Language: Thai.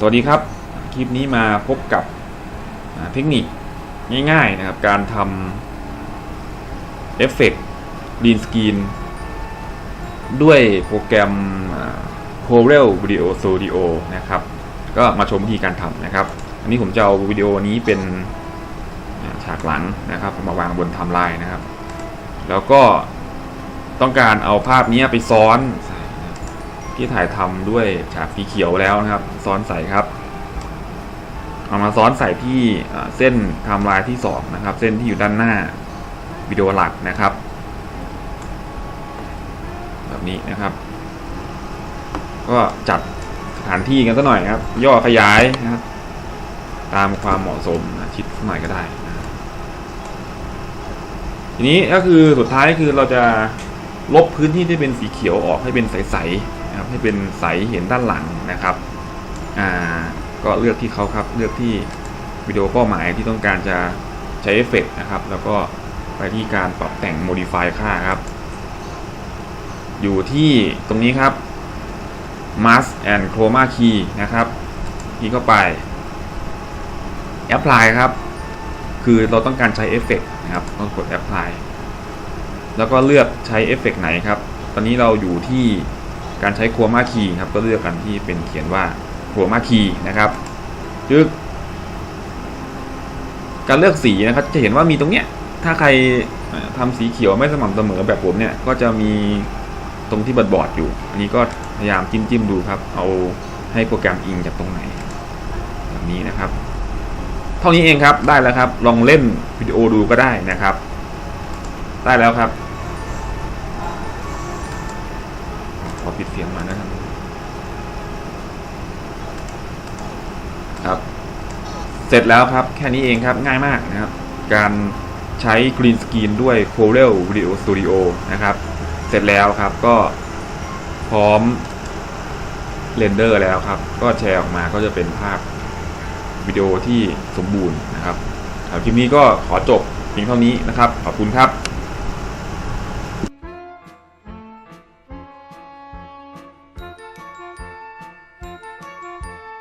สวัสดีครับ คลิปนี้มาพบกับเทคนิคง่ายๆนะครับ การทำเอฟเฟกต์ดีนสกรีนด้วยโปรแกรม Corel Video Studio นะครับ ก็มาชมวิธีการทำนะครับ อันนี้ผมจะเอาวิดีโอนี้เป็นฉากหลังนะครับมาวางบนไทม์ไลน์นะครับ แล้วก็ต้องการเอาภาพนี้ไปซ้อน ที่ถ่ายทำด้วยฉากสีเขียวแล้วนะครับ ซ้อนใส่ครับ เอามาซ้อนใส่ที่เส้นไทม์ไลน์ที่สองนะครับ เส้นที่อยู่ด้านหน้าวิดีโอหลักนะครับ แบบนี้นะครับ ก็จัดสถานที่กันสักหน่อยครับ ย่อขยายนะครับ ตามความเหมาะสมนะชิดสักหน่อยก็ได้นะทีนี้ก็คือสุดท้ายคือเราจะลบพื้นที่ที่เป็นสีเขียวออกให้เป็นใสๆ นะครับให้เป็นใสเห็นด้านหลังนะครับอ่าก็เลือกที่เขาครับเลือกที่วิดีโอเป้าหมายที่ต้องการจะใช้เอฟเฟกต์นะครับ แล้วก็ไปที่การปรับแต่ง modify ค่าครับ อยู่ที่ตรงนี้ครับ mask and chroma key นะครับคลิกเข้าไป apply ครับ คือเราต้องการใช้เอฟเฟกต์นะครับ ต้องกด apply แล้วก็เลือกใช้เอฟเฟกต์ไหนครับ ตอนนี้เราอยู่ที่ การใช้ chroma key ครับก็เลือกกันที่เป็นเขียนว่า chroma key นะครับจึกการเลือกสีนะครับจะเห็นว่ามีตรงเนี้ยถ้าใครเอ่อทำสีเขียวไม่สม่ำเสมอแบบผมเนี่ยก็จะมีตรงที่บอดบอดอยู่ อันนี้ก็พยายามจิ้มจิ้มดูครับ เอาให้โปรแกรมอิงจากตรงไหนแบบนี้นะครับ เท่านี้เองครับได้แล้วครับ ลองเล่นวิดีโอดูก็ได้นะครับ ได้แล้วครับ ปิดเสียงมานะครับ ครับ เสร็จแล้วครับ แค่นี้เองครับง่ายมากนะครับ การใช้กรีนสกรีนด้วย Corel Video Studio นะครับ เสร็จแล้วครับก็พร้อมเรนเดอร์แล้วครับ ก็แชร์ออกมาก็จะเป็นภาพวิดีโอที่สมบูรณ์นะครับครับคลิปนี้ก็ขอจบเพียงเท่านี้นะครับ ขอบคุณครับ